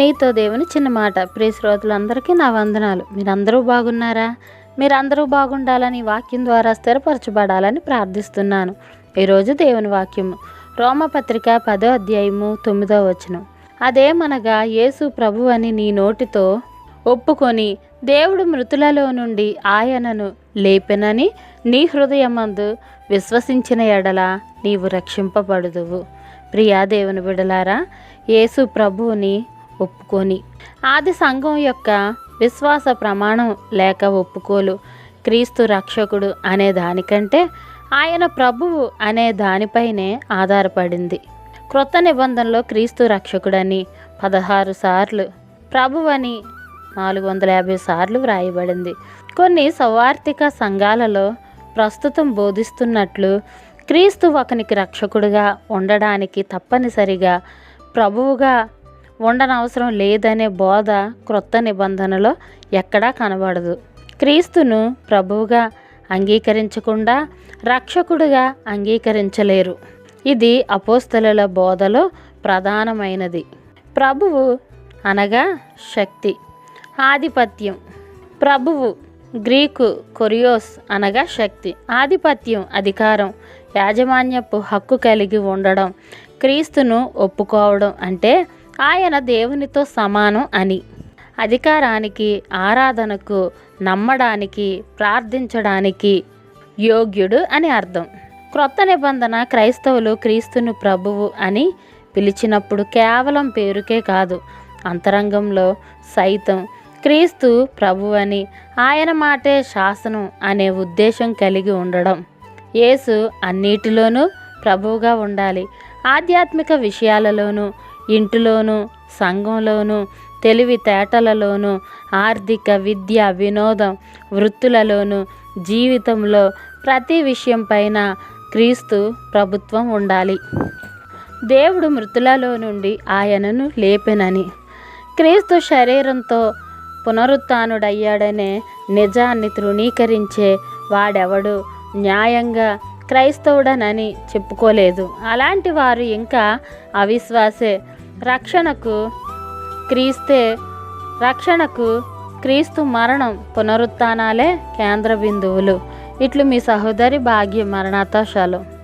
నీతో దేవుని చిన్న మాట. ప్రియ శ్రోతలందరికీ నా వందనాలు. మీరందరూ బాగున్నారా? మీరందరూ బాగుండాలని వాక్యం ద్వారా స్థిరపరచబడాలని ప్రార్థిస్తున్నాను. ఈరోజు దేవుని వాక్యము రోమపత్రిక పదో అధ్యాయము తొమ్మిదో వచనం. అదేమనగా యేసు ప్రభు అని నీ నోటితో ఒప్పుకొని దేవుడు మృతులలో నుండి ఆయనను లేపెనని నీ హృదయమందు విశ్వసించిన ఎడల నీవు రక్షింపబడుదువు. ప్రియా దేవుని బిడలారా యేసు ప్రభువుని ఒప్పుకొని. ఆది సంఘం యొక్క విశ్వాస ప్రమాణం లేక ఒప్పుకోలు. క్రీస్తు రక్షకుడు అనే దానికంటే ఆయన ప్రభువు అనే దానిపైనే ఆధారపడింది. క్రొత్త నిబంధనలో క్రీస్తు రక్షకుడని పదహారు సార్లు ప్రభువని నాలుగు వందల యాభై సార్లు వ్రాయబడింది. కొన్ని సౌవార్థిక సంఘాలలో ప్రస్తుతం బోధిస్తున్నట్లు క్రీస్తు ఒకనికి రక్షకుడుగా ఉండడానికి తప్పనిసరిగా ప్రభువుగా ఉండనవసరం లేదనే బోధ క్రొత్త నిబంధనలో ఎక్కడా కనబడదు. క్రీస్తును ప్రభువుగా అంగీకరించకుండా రక్షకుడిగా అంగీకరించలేరు. ఇది అపోస్తలుల బోధలో ప్రధానమైనది. ప్రభువు అనగా శక్తి ఆధిపత్యం. ప్రభువు గ్రీకు కొరియోస్ అనగా శక్తి ఆధిపత్యం అధికారం యాజమాన్యపు హక్కు కలిగి ఉండడం క్రీస్తును ఒప్పుకోవడం అంటే ఆయన దేవునితో సమానం అని. అధికారానికి ఆరాధనకు నమ్మడానికి ప్రార్థించడానికి యోగ్యుడు అని అర్థం. క్రొత్త నిబంధన క్రైస్తవులు క్రీస్తును ప్రభువు అని పిలిచినప్పుడు కేవలం పేరుకే కాదు అంతరంగంలో సైతం క్రీస్తు ప్రభు అని ఆయన మాటే శాసనం అనే ఉద్దేశం కలిగి ఉండడం. యేసు అన్నిటిలోనూ ప్రభువుగా ఉండాలి. ఆధ్యాత్మిక విషయాలలోనూ ఇంటిలోనూ సంఘంలోనూ తెలివితేటలలోనూ ఆర్థిక విద్య వినోదం వృత్తులలోనూ జీవితంలో ప్రతి విషయం పైన క్రీస్తు ప్రభుత్వం ఉండాలి. దేవుడు మృతులలో నుండి ఆయనను లేపెనని క్రీస్తు శరీరంతో పునరుత్డయ్యాడనే నిజాన్ని తృణీకరించే వాడెవడు? న్యాయంగా క్రైస్తవుడనని చెప్పుకోలేదు. అలాంటి వారు ఇంకా అవిశ్వాసే. రక్షణకు క్రీస్తే రక్షణకు క్రీస్తు మరణం పునరుత్నాలే కేంద్ర బిందువులు ఇట్లు మీ సహోదరి భాగ్య మరణాతోషాలు